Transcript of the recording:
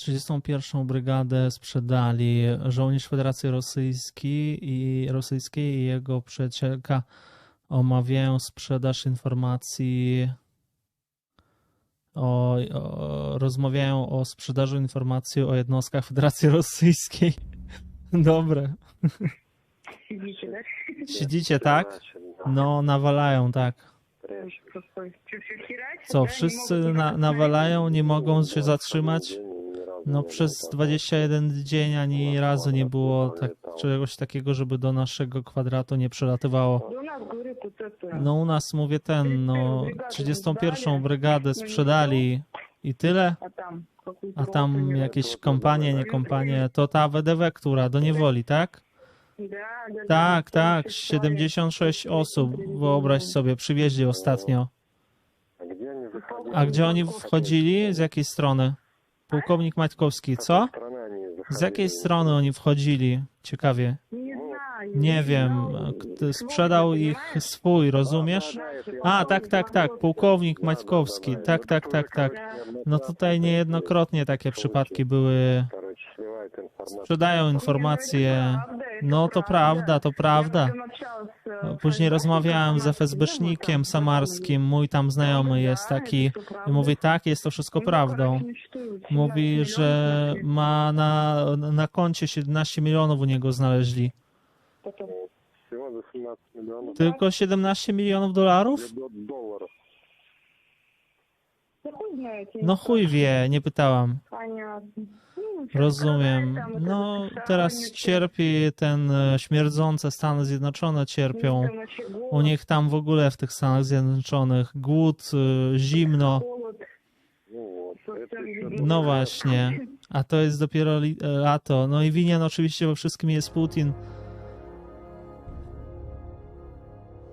31. Brygadę sprzedali żołnierz Federacji Rosyjskiej i, Rosyjskiej i jego przyjacielka omawiają sprzedaż informacji o, o, rozmawiają o sprzedaży informacji o jednostkach Federacji Rosyjskiej. Dobre. Siedzicie, tak? Siedzicie, tak? No, nawalają, tak. Co, wszyscy na, nawalają, nie mogą się zatrzymać? No przez 21 dzień ani razu nie było tak, czegoś takiego, żeby do naszego kwadratu nie przelatywało. No u nas mówię ten, no 31 brygadę sprzedali i tyle. A tam jakieś kompanie, nie kompanie, to ta WDW, która do niewoli, tak? Tak, tak, 76 osób, wyobraź sobie, przywieźli ostatnio. A gdzie oni wchodzili? Z jakiej strony? Pułkownik Maćkowski, co? Z jakiej strony oni wchodzili? Ciekawie. Nie wiem, sprzedał ich swój, rozumiesz? A, tak, tak, tak, pułkownik Maćkowski, tak, tak, tak, tak. No tutaj niejednokrotnie takie przypadki były. Sprzedają informacje. No to prawda, to prawda. No, później rozmawiałem z FSBsznikiem samarskim, mój tam znajomy jest taki, mówi tak, jest to wszystko prawdą. Mówi, że ma na, na koncie 17 milionów u niego znaleźli. Tylko 17 milionów dolarów? No chuj wie, nie pytałam. Rozumiem. No, teraz cierpi ten e, śmierdzące Stany Zjednoczone cierpią. U nich tam w ogóle w tych Stanach Zjednoczonych głód, e, zimno. No właśnie. A to jest dopiero e, lato. No i winien oczywiście we wszystkim jest Putin.